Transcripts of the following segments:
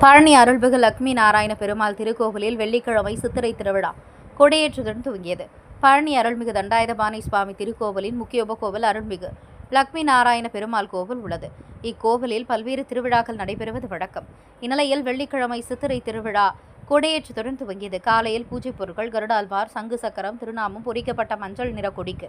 பழனி அருள்மிகு லக்ஷ்மி நாராயண பெருமாள் திருக்கோவிலில் வெள்ளிக்கிழமை சித்திரை திருவிழா கொடியேற்றுடன் துவங்கியது. பழனி அருள்மிகு தண்டாயுதபாணி சுவாமி திருக்கோவிலின் முக்கிய உபகோவில் அருள்மிகு லக்ஷ்மி நாராயண பெருமாள் கோவில் உள்ளது. இக்கோவிலில் பல்வேறு திருவிழாக்கள் நடைபெறுவது வழக்கம். இந்நிலையில் வெள்ளிக்கிழமை சித்திரை திருவிழா கொடியேற்றத்துடன் துவங்கியது. காலையில் பூஜை பொருட்கள் கருடால்வார் சங்கு சக்கரம் திருநாமம் பொறிக்கப்பட்ட மஞ்சள் நிற கொடிக்கு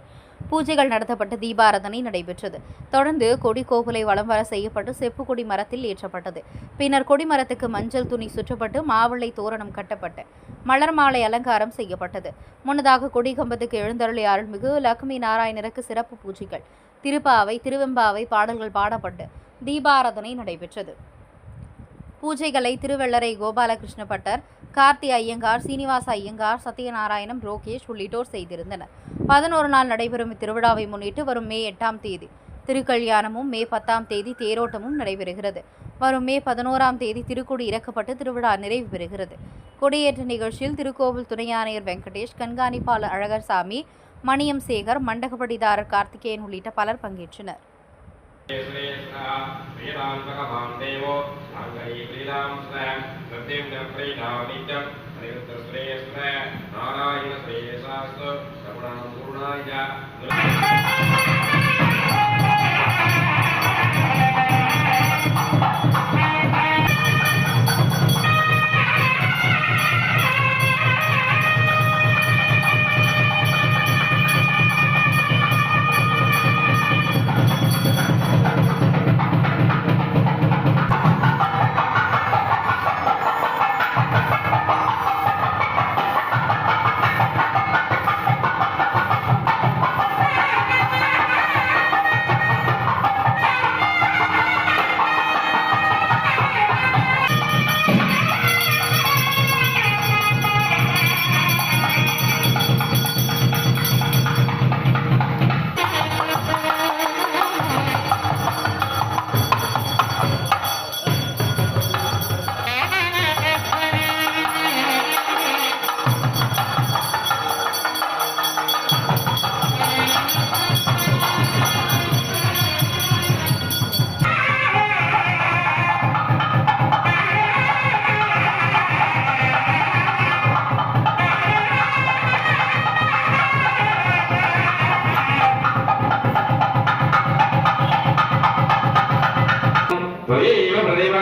பூஜைகள் நடத்தப்பட்டு தீபாராதனை நடைபெற்றது. தொடர்ந்து கொடி கோகுலை வலம் வர செய்யப்பட்டு செப்பு கொடி மரத்தில் ஏற்றப்பட்டது. பின்னர் கொடிமரத்துக்கு மஞ்சள் துணி சுற்றப்பட்டு மாவிளை தோரணம் கட்டப்பட்டு மலர் மாலை அலங்காரம் செய்யப்பட்டது. முன்னதாக கொடி கம்பத்துக்கு எழுந்தருளிய அருள்மிகு லக்ஷ்மி நாராயணருக்கு சிறப்பு பூஜைகள். திருப்பாவை திருவெம்பாவை பாடல்கள் பாடப்பட்டு தீபாராதனை நடைபெற்றது. பூஜைகளை திருவெள்ளரை கோபாலகிருஷ்ண பட்டர் கார்த்தி ஐயங்கார் சீனிவாச ஐயங்கார் சத்யநாராயணம் ரோகேஷ் உள்ளிட்டோர் செய்திருந்தனர். பதினோரு நாள் நடைபெறும் இத்திருவிழாவை முன்னிட்டு வரும் மே எட்டாம் தேதி திருக்கல்யாணமும் மே பத்தாம் தேதி தேரோட்டமும் நடைபெறுகிறது. வரும் மே பதினோராம் தேதி திருக்குடி இறக்கப்பட்டு திருவிழா நிறைவு பெறுகிறது. கொடியேற்ற நிகழ்ச்சியில் திருக்கோவில் துணை ஆணையர் வெங்கடேஷ் கண்காணிப்பாளர் அழகர்சாமி மணியம் சேகர் மண்டகப்படிதாரர் கார்த்திகேயன் உள்ளிட்ட பலர் பங்கேற்றனர். ஸ்ரீராம் பகவான் தேவோ நாங்கை ஸ்ரீராம் ஸ்ர சத்யம் பிரீடாமிதம் அனிருத்த ஸ்ரேஸ்ர நாராயண ஸ்ரேசாஸ்து சகுணாம் குருணாய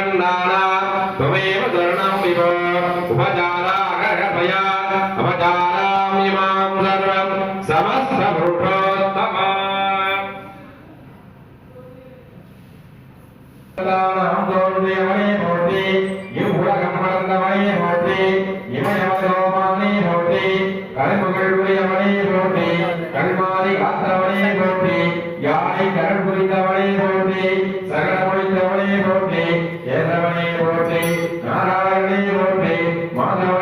దండానా త్వమేవ దుర్ణం ఇవ. ఉపచారాగర్భయ Father